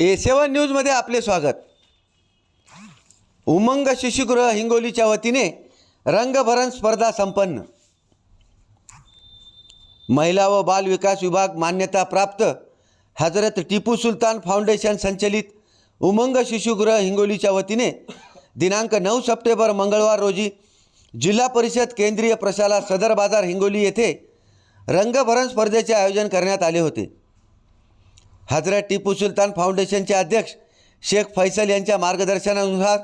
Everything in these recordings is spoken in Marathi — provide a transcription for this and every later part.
ए सेवन न्यूजमध्ये आपले स्वागत. उमंग शिशुगृह हिंगोलीच्या वतीने रंगभरण स्पर्धा संपन्न. महिला व बाल विकास विभाग मान्यता प्राप्त हजरत टिपू सुलतान फाउंडेशन संचलित उमंग शिशुगृह हिंगोलीच्या वतीने दिनांक नऊ सप्टेंबर मंगळवार रोजी जिल्हा परिषद केंद्रीय प्रशाला सदर बाजार हिंगोली येथे रंगभरण स्पर्धेचे आयोजन करण्यात आले होते. हजरत टिपू सुलतान फाउंडेशनचे अध्यक्ष शेख फैसल यांच्या मार्गदर्शनानुसार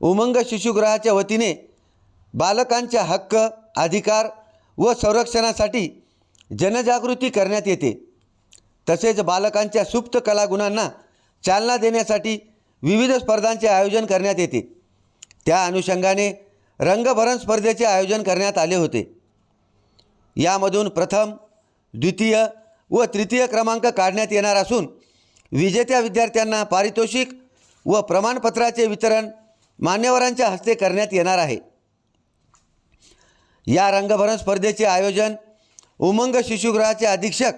उमंग शिशुगृहाच्या वतीने बालकांच्या हक्क अधिकार व संरक्षणासाठी जनजागृती करण्यात येते. तसेच बालकांच्या सुप्त कलागुणांना चालना देण्यासाठी विविध स्पर्धांचे आयोजन करण्यात येते. त्या अनुषंगाने रंगभरण स्पर्धेचे आयोजन करण्यात आले होते. यामधून प्रथम द्वितीय व तृतीय क्रमांक काढण्यात येणार असून विजेत्या विद्यार्थ्यांना पारितोषिक व प्रमाणपत्राचे वितरण मान्यवरांच्या हस्ते करण्यात येणार आहे. या रंगभरण स्पर्धेचे आयोजन उमंग शिशुगृहाचे अधीक्षक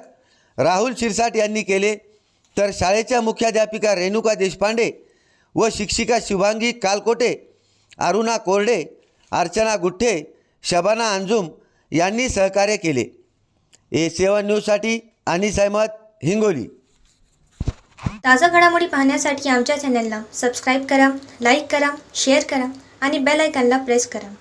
राहुल शिरसाट यांनी केले. तर शाळेच्या मुख्याध्यापिका रेणुका देशपांडे व शिक्षिका शुभांगी कालकोटे अरुणा कोरडे अर्चना गुठ्ठे शबाना अंजुम यांनी सहकार्य केले. ए सेवन न्यूजसाठी आणि सहमत हिंगोली. ताज्या घडामोडी पाहण्यासाठी आमच्या चॅनलला सबस्क्राईब करा लाईक करा शेअर करा आणि बेल आयकॉनला प्रेस करा.